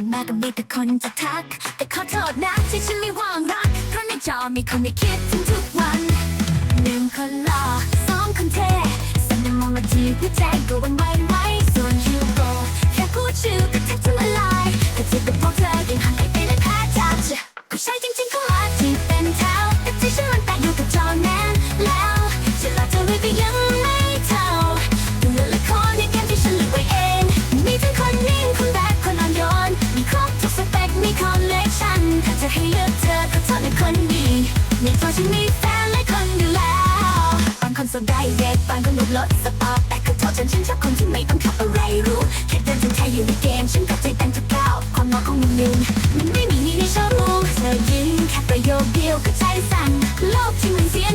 านมาก็มีแต่คนจะทัก แต่ขอโทษนะที่ฉันไม่ว่างรัก เพราะในจอมีคนไม่คิดถึงทุกวันหนึ่งคนหล่อสองคนเท่สามมองมาทีหัวใจก็วันไหว ในตัวฉันมีแฟนหลายคนอยู่แล้วบางคนสดได้เด็กบางคนหนุรถสปอร์ตแต่ก็เท่าฉันฉันชอบคนที่ไม่ต้องขับอะไรรู้แค่เดินจนแค่อยู่ในเกม ฉันก็ใจเต้นทุกก้าวความงอของหนึ่งมันไม่มีนี่ในโชว์รูมเธอยิ้มแค่ประโยคเดียวก็ใจสั่นโลกที่มันเสียง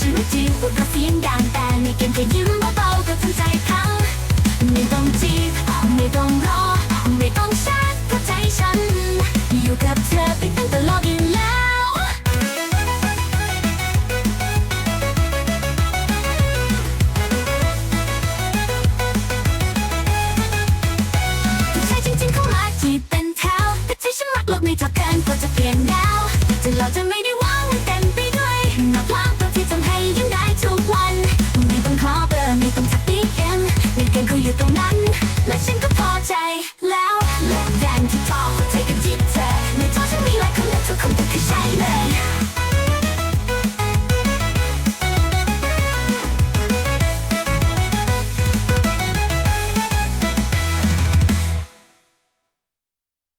ชีวิตจริงพูดก็เสียงดังแต่ในเกมแค่ยิ้มเบาๆก็ทำใจพังไม่ต้องจีบไม่ต้องรอ ไม่ต้องแชทก็ใจฉัน อยู่กับเธอไปตั้งตลอดอยู่แล้วผู้ชายจริงๆเขามาจีบเป็นแถวแต่ที่ฉันรักโลกไม่เท่ากันก็จะเปลี่ยนแนวแต่เราจะไม่